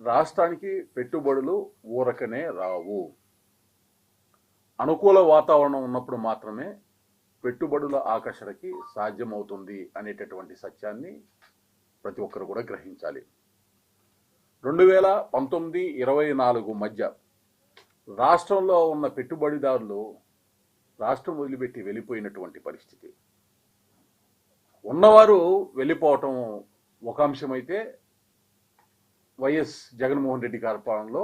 రాష్ట్రానికి పెట్టుబడులు ఊరకనే రావు. అనుకూల వాతావరణం ఉన్నప్పుడు మాత్రమే పెట్టుబడుల ఆకర్షణకి సాధ్యమవుతుంది అనేటటువంటి సత్యాన్ని ప్రతి ఒక్కరు కూడా గ్రహించాలి. రెండు వేల పంతొమ్మిది ఇరవై నాలుగు మధ్య రాష్ట్రంలో ఉన్న పెట్టుబడిదారులు రాష్ట్రం వదిలిపెట్టి వెళ్ళిపోయినటువంటి పరిస్థితి. ఉన్నవారు వెళ్ళిపోవటం ఒక అంశమైతే వైఎస్ జగన్మోహన్ రెడ్డి గారి పాలనలో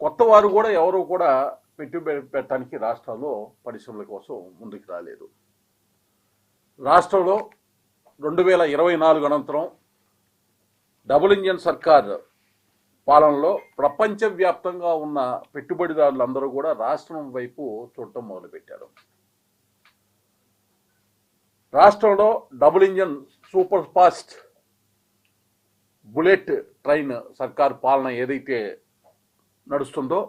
కొత్త వారు కూడా ఎవరు కూడా పెట్టుబడి పెట్టడానికి రాష్ట్రాల్లో పరిశ్రమల కోసం ముందుకు రాలేదు. రాష్ట్రంలో రెండు వేల ఇరవై నాలుగు అనంతరం డబుల్ ఇంజన్ సర్కార్ పాలనలో ప్రపంచవ్యాప్తంగా ఉన్న పెట్టుబడిదారులందరూ కూడా రాష్ట్రం వైపు చూడటం మొదలుపెట్టారు. రాష్ట్రంలో double engine super fast bullet train సర్కార్ పాలన ఏదైతే నడుస్తుందో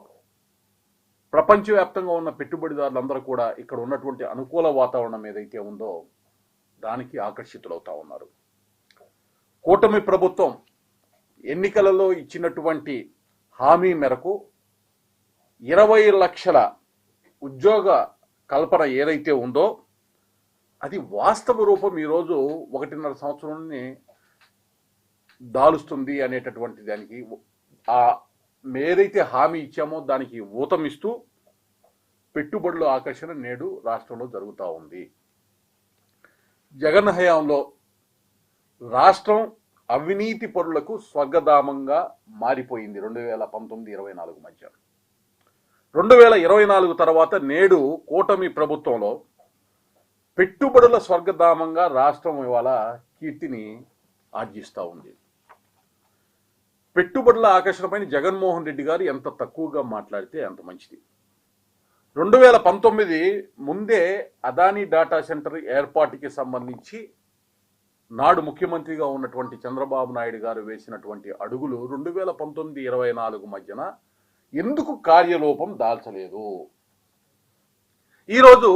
ప్రపంచవ్యాప్తంగా ఉన్న పెట్టుబడిదారులందరూ కూడా ఇక్కడ ఉన్నటువంటి అనుకూల వాతావరణం ఏదైతే ఉందో దానికి ఆకర్షితులవుతా ఉన్నారు. కూటమి ప్రభుత్వం ఎన్నికలలో ఇచ్చినటువంటి హామీ మేరకు ఇరవై లక్షల ఉద్యోగ కల్పన ఏదైతే ఉందో అది వాస్తవ రూపం ఈరోజు ఒకటిన్నర సంవత్సరాన్ని దాలుస్తుంది అనేటటువంటి దానికి ఆ మేరైతే హామీ ఇచ్చామో దానికి ఊతమిస్తూ పెట్టుబడుల ఆకర్షణ నేడు రాష్ట్రంలో జరుగుతూ ఉంది. జగన్ హయాంలో రాష్ట్రం అవినీతి పరులకు స్వర్గధామంగా మారిపోయింది రెండు వేల పంతొమ్మిది ఇరవై నాలుగు మధ్య. రెండు వేల ఇరవై నాలుగు తర్వాత నేడు కూటమి ప్రభుత్వంలో పెట్టుబడుల స్వర్గధామంగా రాష్ట్రం ఇవాళ కీర్తిని ఆర్జిస్తూ ఉంది. పెట్టుబడుల ఆకర్షణపైన జగన్మోహన్ రెడ్డి గారు ఎంత తక్కువగా మాట్లాడితే అంత మంచిది. రెండు వేల పంతొమ్మిది ముందే అదానీ డాటా సెంటర్ ఏర్పాటుకి సంబంధించి నాడు ముఖ్యమంత్రిగా ఉన్నటువంటి చంద్రబాబు నాయుడు గారు వేసినటువంటి అడుగులు రెండు వేల పంతొమ్మిది ఇరవై నాలుగు మధ్యన ఎందుకు కార్యలోపం దాల్చలేదు? ఈరోజు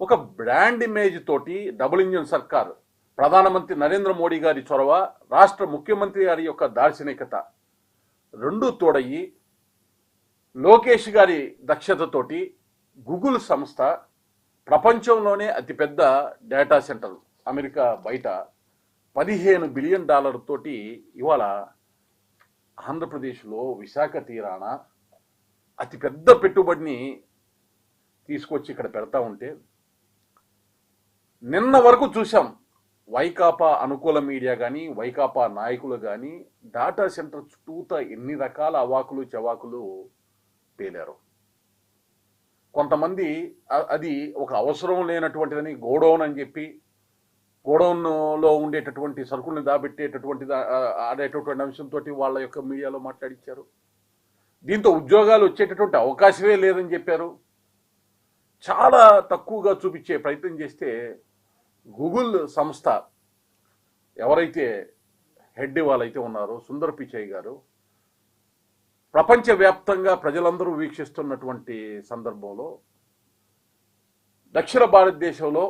ఒక బ్రాండ్ ఇమేజ్ తోటి డబుల్ ఇంజిన్ సర్కార్ ప్రధానమంత్రి నరేంద్ర మోడీ గారి చొరవ రాష్ట్ర ముఖ్యమంత్రి గారి యొక్క దార్శనికత. రెండు తోడయి లోకేష్ గారి దక్షతతోటి గూగుల్ సంస్థ ప్రపంచంలోనే అతిపెద్ద డేటా సెంటర్ అమెరికా బయట పదిహేను బిలియన్ డాలర్ తోటి ఇవాళ ఆంధ్రప్రదేశ్లో విశాఖ తీరాన అతిపెద్ద పెట్టుబడిని తీసుకొచ్చి ఇక్కడ పెడతా ఉంటే నిన్న వరకు చూసాం వైకాపా అనుకూల మీడియా కానీ వైకాపా నాయకులు కానీ డాటా సెంటర్ చుట్టూత ఎన్ని రకాల అవాకులు చవాకులు పేలారు. కొంతమంది అది ఒక అవసరం లేనటువంటిదని గోడౌన్ అని చెప్పి గోడౌన్లో ఉండేటటువంటి సరుకుల్ని దాబెట్టేటటువంటి దా- ఆడేటటువంటి అంశంతో వాళ్ళ యొక్క మీడియాలో మాట్లాడించారు దీంతో ఉద్యోగాలు వచ్చేటటువంటి అవకాశమే లేదని చెప్పారు. చాలా తక్కువగా చూపించే ప్రయత్నం చేస్తే గూగుల్ సంస్థ ఎవరైతే హెడ్ వాళ్ళైతే ఉన్నారో సుందర్ పిచయ్ గారు ప్రపంచవ్యాప్తంగా ప్రజలందరూ వీక్షిస్తున్నటువంటి సందర్భంలో దక్షిణ భారతదేశంలో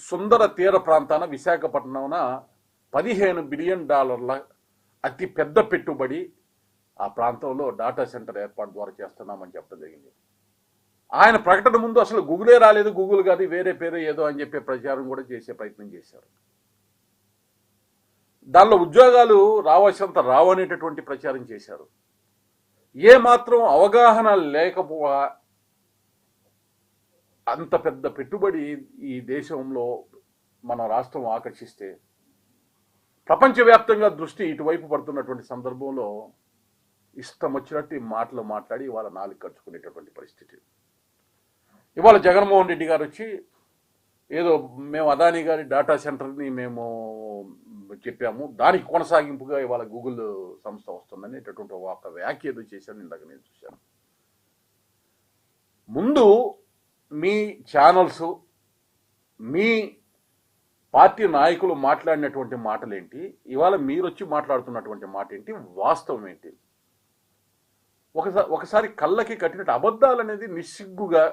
సుందర తీర ప్రాంతాన విశాఖపట్నంన పదిహేను బిలియన్ డాలర్ల అతి పెద్ద పెట్టుబడి ఆ ప్రాంతంలో డాటా సెంటర్ ఏర్పాటు ద్వారా చేస్తున్నామని చెప్పడం జరిగింది. ఆయన ప్రకటన ముందు అసలు గూగులే రాలేదు గూగుల్ కాదు వేరే పేరు ఏదో అని చెప్పే ప్రచారం కూడా చేసే ప్రయత్నం చేశారు. దానిలో ఉద్యోగాలు రావాల్సినంత రావనేటటువంటి ప్రచారం చేశారు. ఏ మాత్రం అవగాహన లేకపో అంత పెద్ద పెట్టుబడి ఈ దేశంలో మన రాష్ట్రం ఆకర్షిస్తే ప్రపంచవ్యాప్తంగా దృష్టి ఇటువైపు పడుతున్నటువంటి సందర్భంలో ఇష్టం వచ్చినట్టు మాటలు మాట్లాడి వాళ్ళ నాలుగు ఖర్చుకునేటటువంటి పరిస్థితి. ఇవాళ జగన్మోహన్ రెడ్డి గారు వచ్చి ఏదో మేము అదానీ గారి డాటా సెంటర్ని మేము చెప్పాము. దానికి కొనసాగింపుగా ఇవాళ గూగుల్ సంస్థ వస్తుందనేటటువంటి ఒక వ్యాఖ్య ఏదో చేశాను ఇందాక నేను చూశాను. ముందు మీ ఛానల్స్ మీ పార్టీ నాయకులు మాట్లాడినటువంటి మాటలేంటి? ఇవాళ మీరు వచ్చి మాట్లాడుతున్నటువంటి మాట ఏంటి వాస్తవం ఏంటి? ఒకసారి ఒకసారి కళ్ళకి కట్టినట్టు అబద్ధాలు అనేది నిస్సిగ్గుగా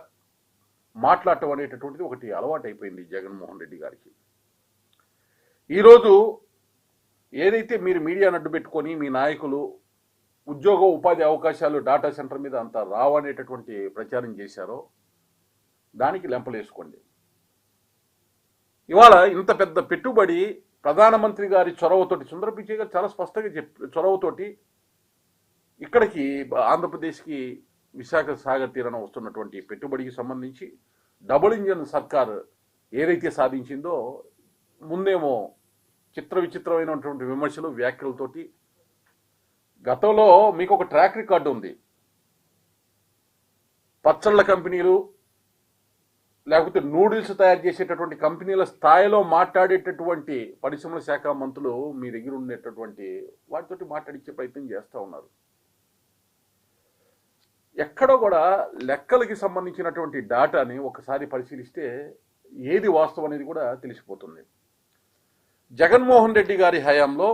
మాట్లాడటం అనేటటువంటిది ఒకటి అలవాటు అయిపోయింది జగన్మోహన్ రెడ్డి గారికి. ఈరోజు ఏదైతే మీరు మీడియాను అడ్డు పెట్టుకొని మీ నాయకులు ఉద్యోగ ఉపాధి అవకాశాలు డాటా సెంటర్ మీద అంత రావనేటటువంటి ప్రచారం చేశారో దానికి లెంపలేసుకోండి. ఇవాళ ఇంత పెద్ద పెట్టుబడి ప్రధానమంత్రి గారి చొరవతోటి సుందర పిచ్చయ్య గారు చాలా స్పష్టంగా చెప్ చొరవతోటి ఇక్కడికి ఆంధ్రప్రదేశ్కి విశాఖ సాగర్ తీరాన వస్తున్నటువంటి పెట్టుబడికి సంబంధించి డబుల్ ఇంజన్ సర్కార్ ఏదైతే సాధించిందో ముందేమో చిత్ర విచిత్రమైనటువంటి విమర్శలు వ్యాఖ్యలతోటి గతంలో మీకు ఒక ట్రాక్ రికార్డు ఉంది. పచ్చళ్ళ కంపెనీలు లేకపోతే నూడిల్స్ తయారు చేసేటటువంటి కంపెనీల స్థాయిలో మాట్లాడేటటువంటి పరిశ్రమల శాఖ మంత్రులు మీ దగ్గర ఉండేటటువంటి వాటితోటి మాట్లాడించే ప్రయత్నం చేస్తూ ఉన్నారు. ఎక్కడో కూడా లెక్కలకి సంబంధించినటువంటి డాటాని ఒకసారి పరిశీలిస్తే ఏది వాస్తవం అనేది కూడా తెలిసిపోతుంది. జగన్మోహన్ రెడ్డి గారి హయాంలో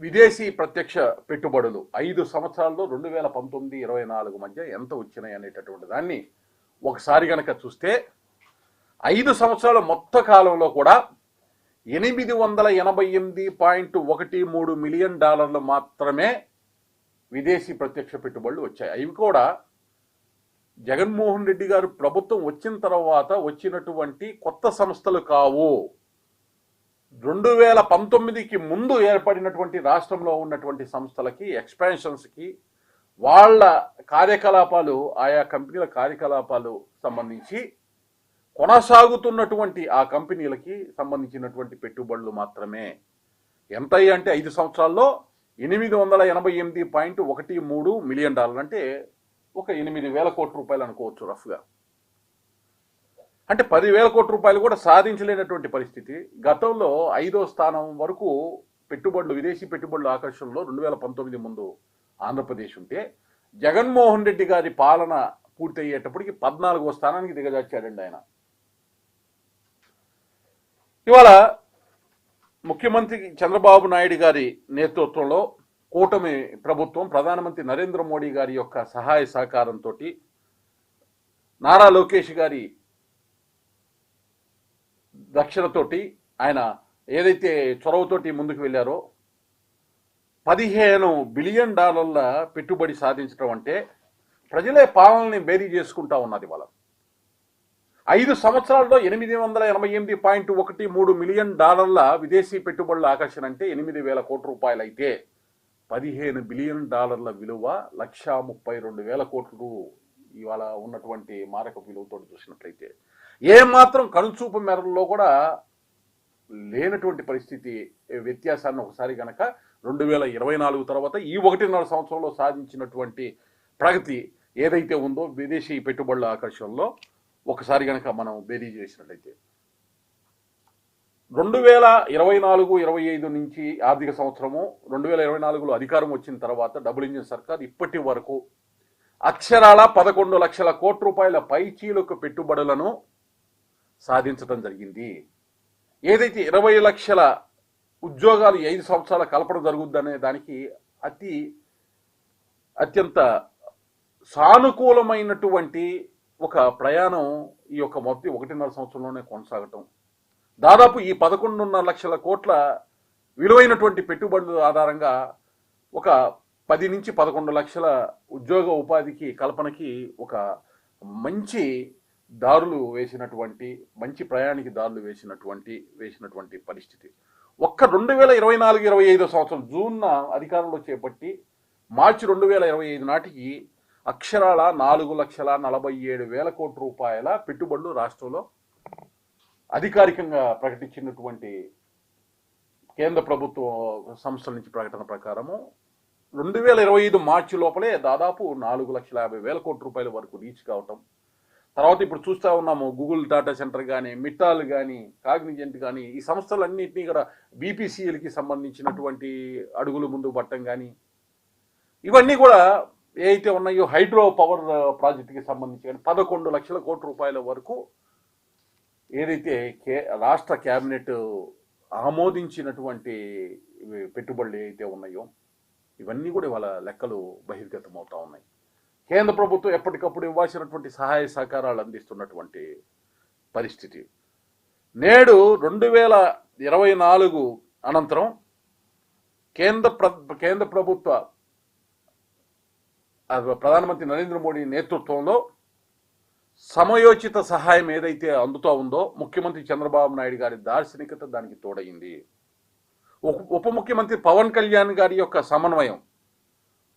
విదేశీ ప్రత్యక్ష పెట్టుబడులు ఐదు సంవత్సరాల్లో రెండు వేల పంతొమ్మిది ఇరవై నాలుగు మధ్య ఎంత వచ్చినాయి అనేటటువంటి దాన్ని ఒకసారి గనక చూస్తే ఐదు సంవత్సరాల మొత్త కాలంలో కూడా ఎనిమిది వందల ఎనభై ఎనిమిది పాయింట్ ఒకటి మూడు మిలియన్ డాలర్లు మాత్రమే విదేశీ ప్రత్యక్ష పెట్టుబడులు వచ్చాయి. అవి కూడా జగన్మోహన్ రెడ్డి గారు ప్రభుత్వం వచ్చిన తర్వాత వచ్చినటువంటి కొత్త సంస్థలు కావు. రెండు వేల పంతొమ్మిదికి ముందు ఏర్పడినటువంటి రాష్ట్రంలో ఉన్నటువంటి సంస్థలకి ఎక్స్పాన్షన్స్కి వాళ్ళ కార్యకలాపాలు ఆయా కంపెనీల కార్యకలాపాలు సంబంధించి కొనసాగుతున్నటువంటి ఆ కంపెనీలకి సంబంధించినటువంటి పెట్టుబడులు మాత్రమే. ఎంత అంటే ఐదు సంవత్సరాల్లో ఎనిమిది వందల ఎనభై ఎనిమిది పాయింట్ ఒకటి మూడు మిలియన్ డాలర్ అంటే ఒక ఎనిమిది వేల కోట్ల రూపాయలు అనుకోవచ్చు రఫ్గా. అంటే పదివేల కోట్ల రూపాయలు కూడా సాధించలేనటువంటి పరిస్థితి. గతంలో ఐదో స్థానం వరకు పెట్టుబడులు విదేశీ పెట్టుబడుల ఆకర్షణలో రెండు వేల పంతొమ్మిది ముందు ఆంధ్రప్రదేశ్ ఉంటే జగన్మోహన్ రెడ్డి గారి పాలన పూర్తయ్యేటప్పటికి పద్నాలుగో స్థానానికి దిగజార్చాడండి ఆయన. ఇవాళ ముఖ్యమంత్రి చంద్రబాబు నాయుడు గారి నేతృత్వంలో కూటమి ప్రభుత్వం ప్రధానమంత్రి నరేంద్ర మోడీ గారి యొక్క సహాయ సహకారంతో నారా లోకేష్ గారి దక్షిణతోటి ఆయన ఏదైతే చొరవతోటి ముందుకు వెళ్ళారో పదిహేను బిలియన్ డాలర్ల పెట్టుబడి సాధించడం అంటే ప్రజలే పాలనని బేరీ చేసుకుంటా ఉన్నది వాళ్ళ. ఐదు సంవత్సరాల్లో ఎనిమిది వందల ఎనభై ఎనిమిది పాయింట్ ఒకటి మూడు మిలియన్ డాలర్ల విదేశీ పెట్టుబడుల ఆకర్షణ అంటే ఎనిమిది వేల కోట్ల రూపాయలు అయితే పదిహేను బిలియన్ డాలర్ల విలువ లక్షా ముప్పై రెండు వేల కోట్లు ఇవాళ ఉన్నటువంటి మారక విలువతో చూసినట్లయితే. ఏమాత్రం కనుచూపు మేరల్లో కూడా లేనటువంటి పరిస్థితి వ్యత్యాసాన్ని ఒకసారి గనక రెండు వేల ఇరవై నాలుగు తర్వాత ఈ ఒకటిన్నర సంవత్సరంలో సాధించినటువంటి ప్రగతి ఏదైతే ఉందో విదేశీ పెట్టుబడుల ఆకర్షణలో ఒకసారి గనక మనం బేరీ చేసినట్లయితే. రెండు వేల ఇరవై నాలుగు ఇరవై ఐదు నుంచి ఆర్థిక సంవత్సరము రెండు వేల ఇరవై నాలుగులో అధికారం వచ్చిన తర్వాత డబుల్ ఇంజిన్ సర్కార్ ఇప్పటి వరకు అక్షరాల పదకొండు లక్షల కోట్ల రూపాయల పైచీలకు పెట్టుబడులను సాధించడం జరిగింది. ఏదైతే ఇరవై లక్షల ఉద్యోగాలు ఐదు సంవత్సరాల కలపడం జరుగుద్దనే దానికి అతి అత్యంత సానుకూలమైనటువంటి ఒక ప్రయాణం ఈ యొక్క మొత్తం ఒకటిన్నర సంవత్సరంలోనే కొనసాగటం. దాదాపు ఈ పదకొండున్నర లక్షల కోట్ల విలువైనటువంటి పెట్టుబడుల ఆధారంగా ఒక పది నుంచి పదకొండు లక్షల ఉద్యోగ ఉపాధికి కల్పనకి ఒక మంచి దారులు వేసినటువంటి మంచి ప్రయాణికి దారులు వేసినటువంటి వేసినటువంటి పరిస్థితి. ఒక్క రెండు వేల ఇరవై నాలుగు ఇరవై ఐదో సంవత్సరం జూన్న అధికారంలో చేపట్టి మార్చి రెండు వేల ఇరవై ఐదు నాటికి అక్షరాల నాలుగు లక్షల నలభై ఏడు వేల కోట్ల రూపాయల పెట్టుబడులు రాష్ట్రంలో అధికారికంగా ప్రకటించినటువంటి కేంద్ర ప్రభుత్వ సంస్థల నుంచి ప్రకటన ప్రకారము రెండు వేల ఇరవై ఐదు మార్చి లోపలే దాదాపు నాలుగు లక్షల యాభై వేల కోట్ల రూపాయల వరకు రీచ్ కావటం. తర్వాత ఇప్పుడు చూస్తా ఉన్నాము గూగుల్ డాటా సెంటర్ కానీ మిట్టాల్ కానీ కాగ్నిజెంట్ కానీ ఈ సంస్థలన్నింటినీ కూడా బీపీసీఎల్కి సంబంధించినటువంటి అడుగులు ముందు పట్టడం కానీ ఇవన్నీ కూడా ఏవైతే ఉన్నాయో హైడ్రో పవర్ ప్రాజెక్టుకి సంబంధించి కానీ పదకొండు లక్షల కోట్ల రూపాయల వరకు ఏదైతే కే రాష్ట్ర క్యాబినెట్ ఆమోదించినటువంటి పెట్టుబడులు ఏవైతే ఉన్నాయో ఇవన్నీ కూడా ఇవాళ లెక్కలు బహిర్గతం అవుతా ఉన్నాయి. కేంద్ర ప్రభుత్వం ఎప్పటికప్పుడు ఇవ్వాల్సినటువంటి సహాయ సహకారాలు అందిస్తున్నటువంటి పరిస్థితి. నేడు రెండు వేల ఇరవై నాలుగు అనంతరం కేంద్ర ప్ర కేంద్ర ప్రభుత్వ ప్రధానమంత్రి నరేంద్ర మోడీ నేతృత్వంలో సమయోచిత సహాయం ఏదైతే అందుతూ ఉందో ముఖ్యమంత్రి చంద్రబాబు నాయుడు గారి దార్శనికత దానికి తోడైంది ఉప- ఉప ముఖ్యమంత్రి పవన్ కళ్యాణ్ గారి యొక్క సమన్వయం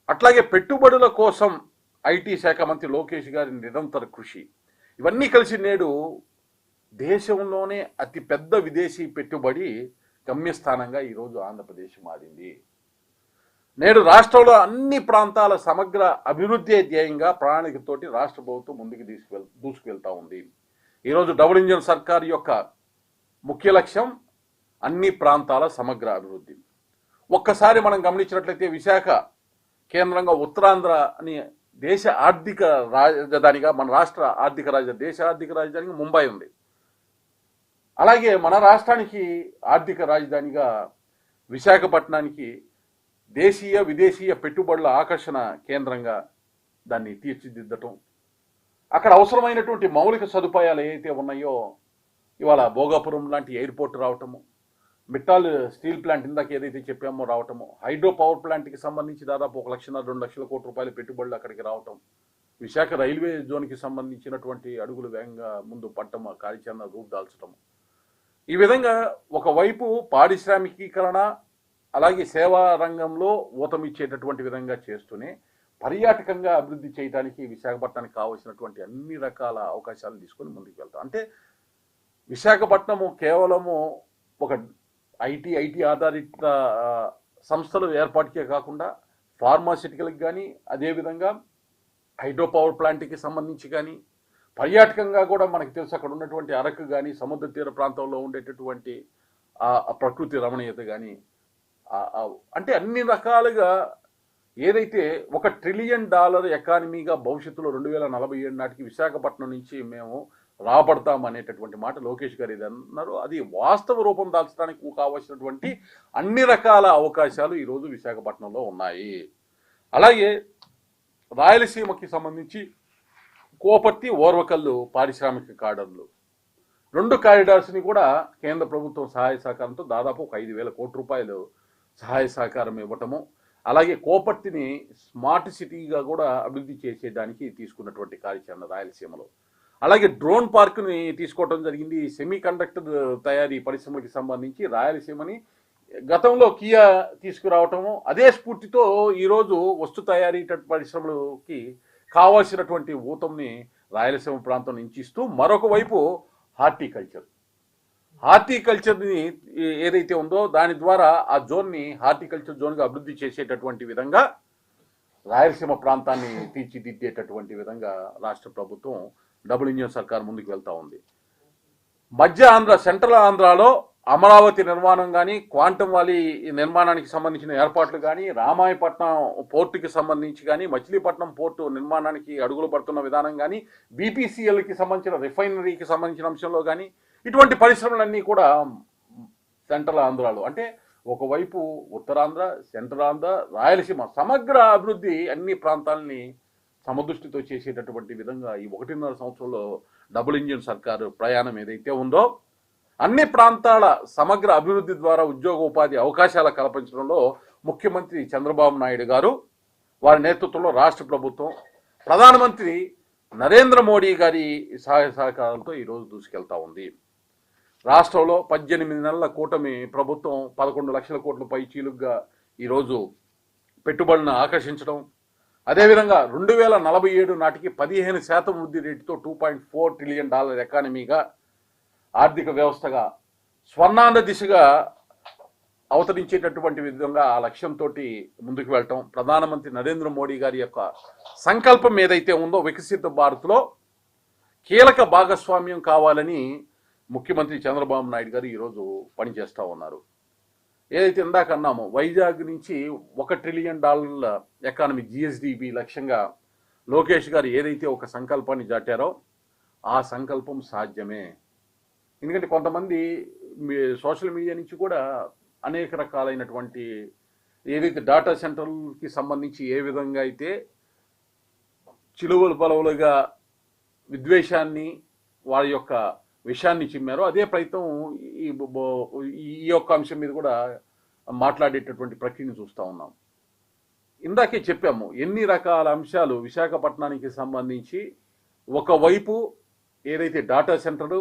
అట్లాగే పెట్టుబడుల కోసం ఐటీ శాఖ మంత్రి లోకేష్ గారి నిరంతర కృషి ఇవన్నీ కలిసి నేడు దేశంలోనే అతిపెద్ద విదేశీ పెట్టుబడి గమ్యస్థానంగా ఈరోజు ఆంధ్రప్రదేశ్ మారింది. నేడు రాష్ట్రంలో అన్ని ప్రాంతాల సమగ్ర అభివృద్ధి ధ్యేయంగా ప్రణాళికతోటి రాష్ట్ర ప్రభుత్వం ముందుకు తీసుకువెల్ దూసుకువెళ్తా ఉంది. ఈరోజు డబుల్ ఇంజన్ సర్కార్ యొక్క ముఖ్య లక్ష్యం అన్ని ప్రాంతాల సమగ్ర అభివృద్ధి. ఒక్కసారి మనం గమనించినట్లయితే విశాఖ కేంద్రంగా ఉత్తరాంధ్ర అని దేశ ఆర్థిక రాజధానిగా మన రాష్ట్ర ఆర్థిక రాజధాని దేశ ఆర్థిక రాజధానిగా ముంబై ఉంది. అలాగే మన రాష్ట్రానికి ఆర్థిక రాజధానిగా విశాఖపట్నానికి దేశీయ విదేశీయ పెట్టుబడుల ఆకర్షణ కేంద్రంగా దాన్ని తీర్చిదిద్దటం. అక్కడ అవసరమైనటువంటి మౌలిక సదుపాయాలు ఏవైతే ఉన్నాయో ఇవాళ భోగాపురం లాంటి ఎయిర్పోర్ట్ రావటము మిట్టాల్ స్టీల్ ప్లాంట్ ఇందాక ఏదైతే చెప్పామో రావటము హైడ్రో పవర్ ప్లాంట్కి సంబంధించి దాదాపు ఒక లక్ష రెండు లక్షల కోట్ల రూపాయల పెట్టుబడులు అక్కడికి రావటం విశాఖ రైల్వే జోన్కి సంబంధించినటువంటి అడుగులు వేగంగా ముందు పట్టం కార్యాచరణ రూపుదాల్చడం ఈ విధంగా ఒకవైపు పారిశ్రామికీకరణ అలాగే సేవా రంగంలో ఊతమిచ్చేటటువంటి విధంగా చేస్తూనే పర్యాటకంగా అభివృద్ధి చేయడానికి విశాఖపట్నానికి కావలసినటువంటి అన్ని రకాల అవకాశాలు తీసుకొని ముందుకు వెళ్తాం. అంటే విశాఖపట్నము కేవలము ఒక ఐటీ ఐటీ ఆధారిత సంస్థలు ఏర్పాటుకే కాకుండా ఫార్మాసిటికల్కి కానీ అదేవిధంగా హైడ్రో పవర్ ప్లాంట్కి సంబంధించి కానీ పర్యాటకంగా కూడా మనకు తెలుసు అక్కడ ఉన్నటువంటి అరకు కానీ సముద్ర తీర ప్రాంతంలో ఉండేటటువంటి ఆ ప్రకృతి రమణీయత కానీ అంటే అన్ని రకాలుగా ఏదైతే ఒక ట్రిలియన్ డాలర్ ఎకానమీగా భవిష్యత్తులో రెండు వేల నలభై ఏడు నాటికి విశాఖపట్నం నుంచి మేము రాబడతాం అనేటటువంటి మాట లోకేష్ గారు ఇది అన్నారు అది వాస్తవ రూపం దాల్చడానికి కావాల్సినటువంటి అన్ని రకాల అవకాశాలు ఈరోజు విశాఖపట్నంలో ఉన్నాయి. అలాగే రాయలసీమకి సంబంధించి కోపర్తి ఓర్వకల్లు పారిశ్రామిక కార్డర్లు రెండు కారిడార్స్ని కూడా కేంద్ర ప్రభుత్వం సహాయ సహకారంతో దాదాపు ఒక ఐదు వేల కోట్ల రూపాయలు సహాయ సహకారం ఇవ్వటము అలాగే కోపర్తిని స్మార్ట్ సిటీగా కూడా అభివృద్ధి చేసేదానికి తీసుకున్నటువంటి కార్యాచరణ రాయలసీమలో. అలాగే డ్రోన్ పార్క్ని తీసుకోవడం జరిగింది. సెమీ కండక్టర్ తయారీ పరిశ్రమకి సంబంధించి రాయలసీమని గతంలో కియా తీసుకురావటము అదే స్ఫూర్తితో ఈరోజు వస్తు తయారీ పరిశ్రమలకి కావాల్సినటువంటి ఊతంని రాయలసీమ ప్రాంతం నుంచి ఇస్తూ మరొక వైపు హార్టికల్చర్. హార్టికల్చర్ని ఏదైతే ఉందో దాని ద్వారా ఆ జోన్ని హార్టికల్చర్ జోన్గా అభివృద్ధి చేసేటటువంటి విధంగా రాయలసీమ ప్రాంతాన్ని తీర్చిదిద్దేటటువంటి విధంగా రాష్ట్ర ప్రభుత్వం డబుల్ ఇంజన్ సర్కార్ ముందుకు వెళ్తూ ఉంది. మధ్య ఆంధ్ర సెంట్రల్ ఆంధ్రాలో అమరావతి నిర్మాణం కానీ క్వాంటమ్ వ్యాలీ నిర్మాణానికి సంబంధించిన ఏర్పాట్లు కానీ రామాయపట్నం పోర్టుకి సంబంధించి కానీ మచిలీపట్నం పోర్టు నిర్మాణానికి అడుగులు పడుతున్న విధానం కానీ బీపీసీఎల్కి సంబంధించిన రిఫైనరీకి సంబంధించిన అంశంలో కానీ ఇటువంటి పరిశ్రమలన్నీ కూడా సెంట్రల్ ఆంధ్రాలో. అంటే ఒకవైపు ఉత్తరాంధ్ర సెంట్రల్ ఆంధ్ర రాయలసీమ సమగ్ర అభివృద్ధి అన్ని ప్రాంతాలని సమదృష్టితో చేసేటటువంటి విధంగా ఈ ఒకటిన్నర సంవత్సరంలో డబుల్ ఇంజిన్ సర్కారు ప్రయాణం ఏదైతే ఉందో అన్ని ప్రాంతాల సమగ్ర అభివృద్ధి ద్వారా ఉద్యోగ ఉపాధి అవకాశాల కల్పించడంలో ముఖ్యమంత్రి చంద్రబాబు నాయుడు గారు వారి నేతృత్వంలో రాష్ట్ర ప్రభుత్వం ప్రధానమంత్రి నరేంద్ర మోడీ గారి సహాయ సహకారాలతో ఈరోజు దూసుకెళ్తా ఉంది. రాష్ట్రంలో పద్దెనిమిది నెలల కూటమి ప్రభుత్వం పదకొండు లక్షల కోట్ల పై చీలుగ్గా ఈరోజు పెట్టుబడులను ఆకర్షించడం అదేవిధంగా రెండు వేల నలభై ఏడు నాటికి పదిహేను శాతం వృద్ధి రేటుతో two point four trillion dollar ఎకానమీగా ఆర్థిక వ్యవస్థగా స్వర్ణాంధ్ర దిశగా అవతరించేటటువంటి విధంగా ఆ లక్ష్యంతో ముందుకు వెళ్ళటం. ప్రధానమంత్రి నరేంద్ర మోడీ గారి యొక్క సంకల్పం ఏదైతే ఉందో వికసిత భారత్లో కీలక భాగస్వామ్యం కావాలని ముఖ్యమంత్రి చంద్రబాబు నాయుడు గారు ఈరోజు పనిచేస్తూ ఉన్నారు. ఏదైతే ఇందాక అన్నామో వైజాగ్ నుంచి ఒక ట్రిలియన్ డాలర్ల ఎకానమీ జిఎస్డిబి లక్ష్యంగా లోకేష్ గారు ఏదైతే ఒక సంకల్పాన్ని దాటారో ఆ సంకల్పం సాధ్యమే. ఎందుకంటే కొంతమంది మీ సోషల్ మీడియా నుంచి కూడా అనేక రకాలైనటువంటి ఏదైతే డాటా సెంటర్కి సంబంధించి ఏ విధంగా అయితే చిలువలు పలువులుగా విద్వేషాన్ని వారి యొక్క విషయాన్ని చిమ్మారో అదే ప్రయత్నం ఈ ఈ యొక్క అంశం మీద కూడా మాట్లాడేటటువంటి ప్రక్రియను చూస్తూ ఉన్నాం. ఇందాకే చెప్పాము ఎన్ని రకాల అంశాలు విశాఖపట్నానికి సంబంధించి ఒకవైపు ఏదైతే డాటా సెంటర్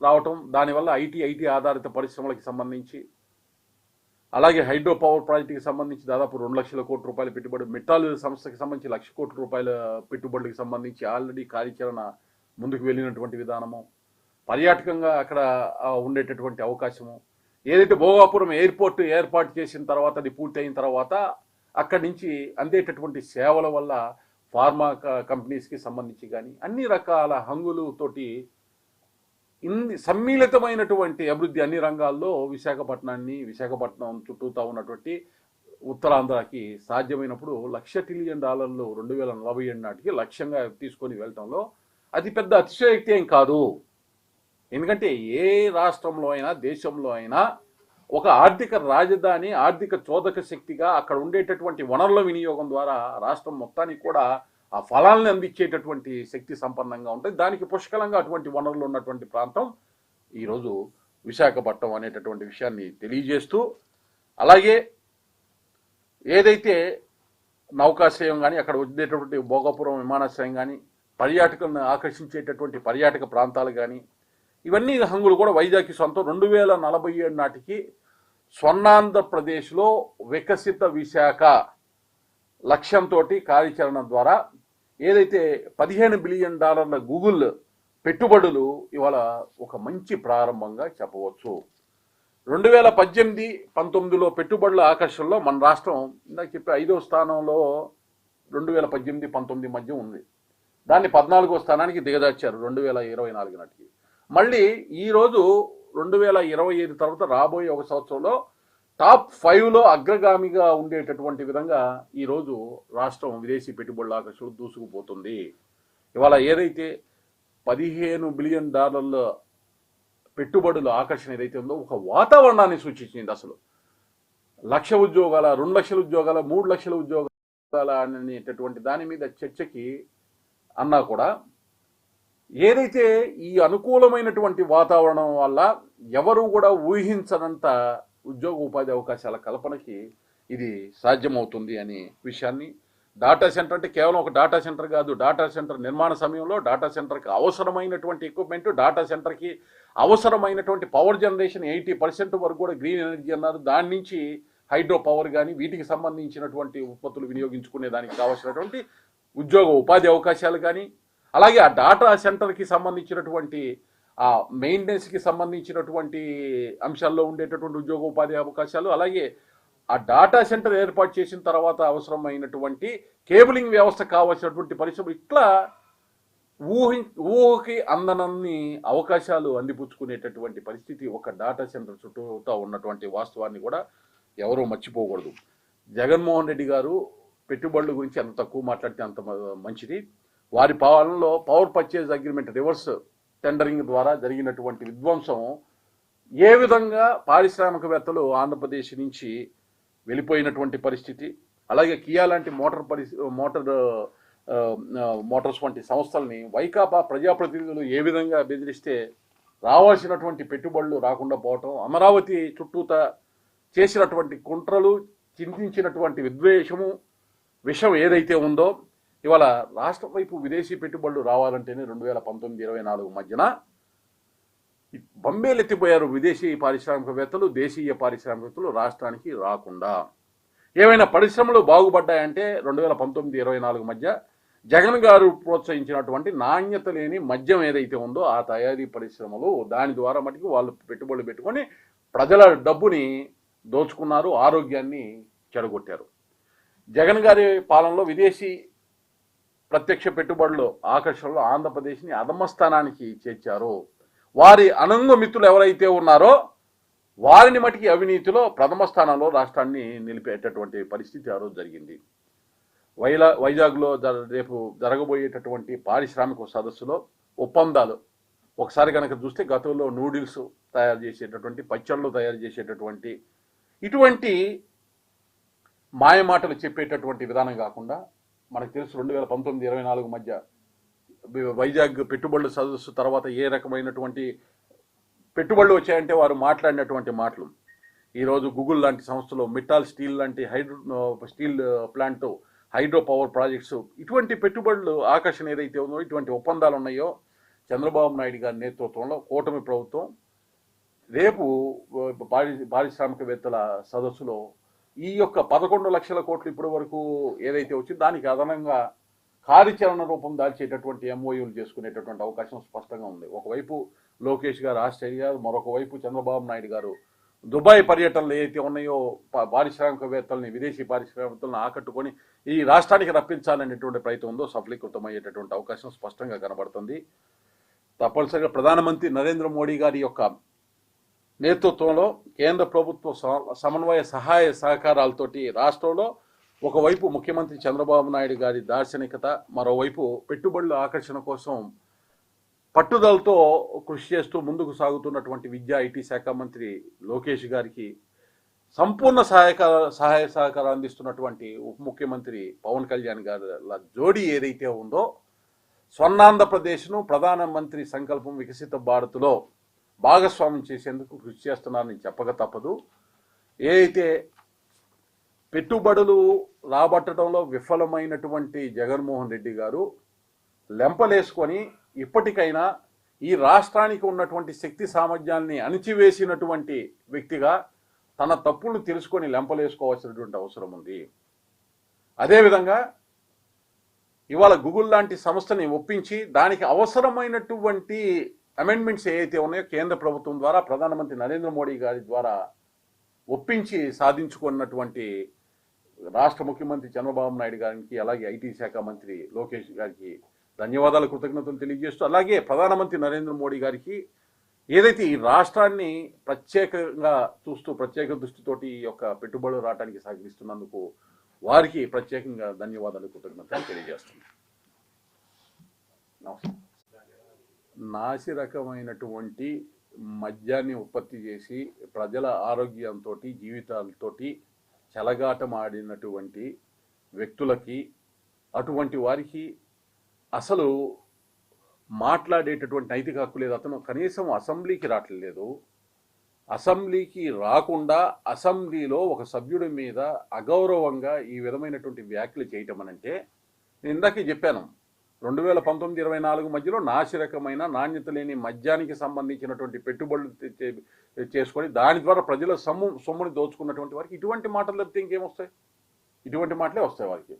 రావటం దానివల్ల ఐటీ ఐటీ ఆధారిత పరిశ్రమలకు సంబంధించి అలాగే హైడ్రో పవర్ ప్రాజెక్టుకి సంబంధించి దాదాపు రెండు లక్షల కోట్ల రూపాయల పెట్టుబడి మిట్టాలు సంస్థకి సంబంధించి లక్ష కోట్ల రూపాయల పెట్టుబడులకు సంబంధించి ఆల్రెడీ కార్యాచరణ ముందుకు వెళ్ళినటువంటి విధానము. పర్యాటకంగా అక్కడ ఉండేటటువంటి అవకాశము. ఏదైతే భోగాపురం ఎయిర్పోర్ట్ ఏర్పాటు చేసిన తర్వాత అది పూర్తయిన తర్వాత అక్కడి నుంచి అందేటటువంటి సేవల వల్ల ఫార్మా క- కంపెనీస్కి సంబంధించి కానీ అన్ని రకాల హంగులతోటి ఇన్ని సమ్మిళితమైనటువంటి అభివృద్ధి అన్ని రంగాల్లో విశాఖపట్నాన్ని విశాఖపట్నం చుట్టూతా ఉన్నటువంటి ఉత్తరాంధ్రకి సాధ్యమైనప్పుడు లక్ష ట్రిలియన్ డాలర్లు రెండు వేల నలభై ఏడు నాటికి లక్ష్యంగా తీసుకొని వెళ్ళటంలో అది పెద్ద అతిశయోక్తి ఏం కాదు. ఎందుకంటే ఏ రాష్ట్రంలో అయినా దేశంలో అయినా ఒక ఆర్థిక రాజధాని ఆర్థిక చోదక శక్తిగా అక్కడ ఉండేటటువంటి వనరుల వినియోగం ద్వారా రాష్ట్రం మొత్తానికి కూడా ఆ ఫలాలను అందించేటటువంటి శక్తి సంపన్నంగా ఉంటుంది. దానికి పుష్కలంగా అటువంటి వనరులు ఉన్నటువంటి ప్రాంతం ఈరోజు విశాఖపట్నం అనేటటువంటి విషయాన్ని తెలియజేస్తూ అలాగే ఏదైతే నౌకాశ్రయం కానీ అక్కడ ఉండేటటువంటి భోగాపురం విమానాశ్రయం కానీ పర్యాటకులను ఆకర్షించేటటువంటి పర్యాటక ప్రాంతాలు కానీ ఇవన్నీ హంగులు కూడా వైజాగ్కి సొంతం రెండు వేల నలభై ఏడు నాటికి స్వర్ణాంధ్రప్రదేశ్లో వికసిత విశాఖ లక్ష్యంతో కార్యాచరణ ద్వారా ఏదైతే పదిహేను బిలియన్ డాలర్ల గూగుల్ పెట్టుబడులు ఇవాళ ఒక మంచి ప్రారంభంగా చెప్పవచ్చు. రెండు వేల పద్దెనిమిది పంతొమ్మిదిలో పెట్టుబడుల ఆకర్షణలో మన రాష్ట్రం ఇందాక చెప్పి ఐదో స్థానంలో రెండు వేల పద్దెనిమిది పంతొమ్మిది మధ్య ఉంది. దాన్ని పద్నాలుగో స్థానానికి దిగజార్చారు రెండు వేల ఇరవై నాలుగు నాటికి. మళ్ళీ ఈరోజు రెండు వేల ఇరవై ఐదు తర్వాత రాబోయే ఒక సంవత్సరంలో టాప్ ఫైవ్లో అగ్రగామిగా ఉండేటటువంటి విధంగా ఈరోజు రాష్ట్రం విదేశీ పెట్టుబడుల ఆకర్షణ దూసుకుపోతుంది. ఇవాళ ఏదైతే పదిహేను బిలియన్ డాలర్ల పెట్టుబడుల ఆకర్షణ ఏదైతే ఉందో ఒక వాతావరణాన్ని సూచించింది అసలు. లక్ష ఉద్యోగాల రెండు లక్షల ఉద్యోగాల మూడు లక్షల ఉద్యోగాల అనేటటువంటి దాని మీద చర్చకి అన్నా కూడా ఏదైతే ఈ అనుకూలమైనటువంటి వాతావరణం వల్ల ఎవరు కూడా ఊహించనంత ఉద్యోగ ఉపాధి అవకాశాల కల్పనకి ఇది సాధ్యమవుతుంది అనే విషయాన్ని డాటా సెంటర్ అంటే కేవలం ఒక డాటా సెంటర్ కాదు డాటా సెంటర్ నిర్మాణ సమయంలో డాటా సెంటర్కి అవసరమైనటువంటి ఎక్విప్మెంట్ డాటా సెంటర్కి అవసరమైనటువంటి పవర్ జనరేషన్ ఎయిటీ పర్సెంట్ వరకు కూడా గ్రీన్ ఎనర్జీ అన్నారు. దాని నుంచి హైడ్రో పవర్ కానీ వీటికి సంబంధించినటువంటి ఉత్పత్తులు వినియోగించుకునే దానికి కావాల్సినటువంటి ఉద్యోగ ఉపాధి అవకాశాలు కానీ అలాగే ఆ డాటా సెంటర్కి సంబంధించినటువంటి ఆ మెయింటెనెన్స్కి సంబంధించినటువంటి అంశాల్లో ఉండేటటువంటి ఉద్యోగ ఉపాధి అవకాశాలు అలాగే ఆ డాటా సెంటర్ ఏర్పాటు చేసిన తర్వాత అవసరమైనటువంటి కేబులింగ్ వ్యవస్థ కావాల్సినటువంటి పరిశ్రమ ఇట్లా ఊహి ఊహకి అందనన్ని అవకాశాలు అందిపుచ్చుకునేటటువంటి పరిస్థితి ఒక డాటా సెంటర్ చుట్టూతో ఉన్నటువంటి వాస్తవాన్ని కూడా ఎవరూ మర్చిపోకూడదు. జగన్మోహన్ రెడ్డి గారు పెట్టుబడుల గురించి ఎంత తక్కువ మాట్లాడితే అంత మ- మంచిది. వారి పాలనలో power purchase agreement reverse tendering ద్వారా జరిగినటువంటి విధ్వంసం ఏ విధంగా పారిశ్రామికవేత్తలు ఆంధ్రప్రదేశ్ నుంచి వెళ్ళిపోయినటువంటి పరిస్థితి అలాగే కియా లాంటి మోటార్ పరిస్థి మోటార్ మోటార్స్ వంటి సంస్థల్ని వైకాపా ప్రజాప్రతినిధులు ఏ విధంగా బెదిరిస్తే రావాల్సినటువంటి పెట్టుబడులు రాకుండా పోవటం అమరావతి చుట్టూత చేసినటువంటి కుట్రలు చింతించినటువంటి విద్వేషము విషం ఏదైతే ఉందో ఇవాళ రాష్ట్రం వైపు విదేశీ పెట్టుబడులు రావాలంటేనే రెండు వేల పంతొమ్మిది ఇరవై నాలుగు మధ్యన ఈ బొంబేలెత్తిపోయారు విదేశీ పారిశ్రామికవేత్తలు దేశీయ పారిశ్రామికవేత్తలు రాష్ట్రానికి రాకుండా. ఏమైనా పరిశ్రమలు బాగుపడ్డాయంటే రెండు వేల పంతొమ్మిది ఇరవై నాలుగు మధ్య జగన్ గారు ప్రోత్సహించినటువంటి నాణ్యత లేని మద్యం ఏదైతే ఉందో ఆ తయారీ పరిశ్రమలు దాని ద్వారా మటుకు వాళ్ళు పెట్టుబడులు పెట్టుకొని ప్రజల డబ్బుని దోచుకున్నారు ఆరోగ్యాన్ని చెడగొట్టారు. జగన్ గారి పాలనలో విదేశీ ప్రత్యక్ష పెట్టుబడులు ఆకర్షణలో ఆంధ్రప్రదేశ్ని అధమస్థానానికి చేర్చారు. వారి అనంగ మిత్రులు ఎవరైతే ఉన్నారో వారిని మటుకి అవినీతిలో ప్రథమ స్థానంలో రాష్ట్రాన్ని నిలిపేటటువంటి పరిస్థితి ఆ రోజు జరిగింది. వైలా వైజాగ్లో జర- రేపు జరగబోయేటటువంటి పారిశ్రామిక సదస్సులో ఒప్పందాలు. ఒకసారి కనుక చూస్తే గతంలో నూడిల్స్ తయారు చేసేటటువంటి పచ్చళ్ళు తయారు చేసేటటువంటి ఇటువంటి మాయమాటలు చెప్పేటటువంటి విధానం కాకుండా మనకు తెలుసు రెండు వేల పంతొమ్మిది ఇరవై నాలుగు మధ్య వైజాగ్ పెట్టుబడుల సదస్సు తర్వాత ఏ రకమైనటువంటి పెట్టుబడులు వచ్చాయంటే వారు మాట్లాడినటువంటి మాటలు. ఈరోజు గూగుల్ లాంటి సంస్థలు మిట్టాల్ స్టీల్ లాంటి hydro steel plant hydro power projects ఇటువంటి పెట్టుబడులు ఆకర్షణ ఏదైతే ఉందో ఇటువంటి ఒప్పందాలు ఉన్నాయో చంద్రబాబు నాయుడు గారి నేతృత్వంలో కూటమి ప్రభుత్వం రేపు పారి పారిశ్రామికవేత్తల సదస్సులో ఈ యొక్క పదకొండు లక్షల కోట్లు ఇప్పటి వరకు ఏదైతే వచ్చిందో దానికి అదనంగా కార్యాచరణ రూపం దాల్చేటటువంటి ఎంఓయూలు చేసుకునేటటువంటి అవకాశం స్పష్టంగా ఉంది. ఒకవైపు లోకేష్ గారు ఆస్ట్రేలియా మరొక వైపు చంద్రబాబు నాయుడు గారు దుబాయ్ పర్యటనలు ఏవైతే ఉన్నాయో పా- పారిశ్రామికవేత్తల్ని విదేశీ పారిశ్రామికవేత్తలను ఆకట్టుకొని ఈ రాష్ట్రానికి రప్పించాలనేటువంటి ప్రయత్నం ఉందో సఫలీకృతమయ్యేటటువంటి అవకాశం స్పష్టంగా కనబడుతుంది. తప్పనిసరిగా ప్రధానమంత్రి నరేంద్ర మోడీ గారి యొక్క నేతృత్వంలో కేంద్ర ప్రభుత్వ స- సమన్వయ సహాయ సహకారాలతోటి రాష్ట్రంలో ఒకవైపు ముఖ్యమంత్రి చంద్రబాబు నాయుడు గారి దార్శనికత మరోవైపు పెట్టుబడుల ఆకర్షణ కోసం పట్టుదలతో కృషి చేస్తూ ముందుకు సాగుతున్నటువంటి విద్యా ఐటీ శాఖ మంత్రి లోకేష్ గారికి సంపూర్ణ సహాయక సహాయ సహకారం అందిస్తున్నటువంటి ఉప ముఖ్యమంత్రి పవన్ కళ్యాణ్ గారి జోడీ ఏదైతే ఉందో స్వర్ణాంధ్రప్రదేశ్ను ప్రధానమంత్రి సంకల్పం వికసిత భారత్లో భాగస్వామ్యం చేసేందుకు కృషి చేస్తున్నారని చెప్పక తప్పదు. ఏ అయితే పెట్టుబడులు రాబట్టడంలో విఫలమైనటువంటి జగన్మోహన్ రెడ్డి గారు లెంపలేసుకొని ఇప్పటికైనా ఈ రాష్ట్రానికి ఉన్నటువంటి శక్తి సామర్థ్యాన్ని అణిచివేసినటువంటి వ్యక్తిగా తన తప్పులను తెలుసుకొని లెంపలేసుకోవాల్సినటువంటి అవసరం ఉంది. అదేవిధంగా ఇవాళ గూగుల్ లాంటి సంస్థని ఒప్పించి దానికి అవసరమైనటువంటి అమెండ్మెంట్స్ ఏవైతే ఉన్నాయో కేంద్ర ప్రభుత్వం ద్వారా ప్రధానమంత్రి నరేంద్ర మోడీ గారి ద్వారా ఒప్పించి సాధించుకున్నటువంటి రాష్ట్ర ముఖ్యమంత్రి చంద్రబాబు నాయుడు గారికి అలాగే ఐటీ శాఖ మంత్రి లోకేష్ గారికి ధన్యవాదాలు కృతజ్ఞతలు తెలియజేస్తూ అలాగే ప్రధానమంత్రి నరేంద్ర మోడీ గారికి ఏదైతే ఈ రాష్ట్రాన్ని ప్రత్యేకంగా చూస్తూ ప్రత్యేక దృష్టితోటి ఈ యొక్క పెట్టుబడులు రావడానికి సహకరిస్తున్నందుకు వారికి ప్రత్యేకంగా ధన్యవాదాలు కృతజ్ఞతలు తెలియజేస్తున్నాను. నమస్తే నాసి రకమైనటువంటి మద్యాన్ని ఉత్పత్తి చేసి ప్రజల ఆరోగ్యంతో జీవితాలతోటి చెలగాటమాడినటువంటి వ్యక్తులకి అటువంటి వారికి అసలు మాట్లాడేటటువంటి నైతిక హక్కు లేదు. అతను కనీసం అసెంబ్లీకి రావట్లేదు. అసెంబ్లీకి రాకుండా అసెంబ్లీలో ఒక సభ్యుడి మీద అగౌరవంగా ఈ విధమైనటువంటి వ్యాఖ్యలు చేయటం అనంటే నేను ఇందాకే చెప్పాను. రెండు వేల పంతొమ్మిది ఇరవై నాలుగు మధ్యలో నాసిరకమైన నాణ్యత లేని మద్యానికి సంబంధించినటువంటి పెట్టుబడులు చేసుకొని దాని ద్వారా ప్రజల సొమ్ము సొమ్ముని దోచుకున్నటువంటి వారికి ఇటువంటి మాటలు తప్పితే ఇంకేమొస్తాయి ఇటువంటి మాటలే వస్తాయి వారికి.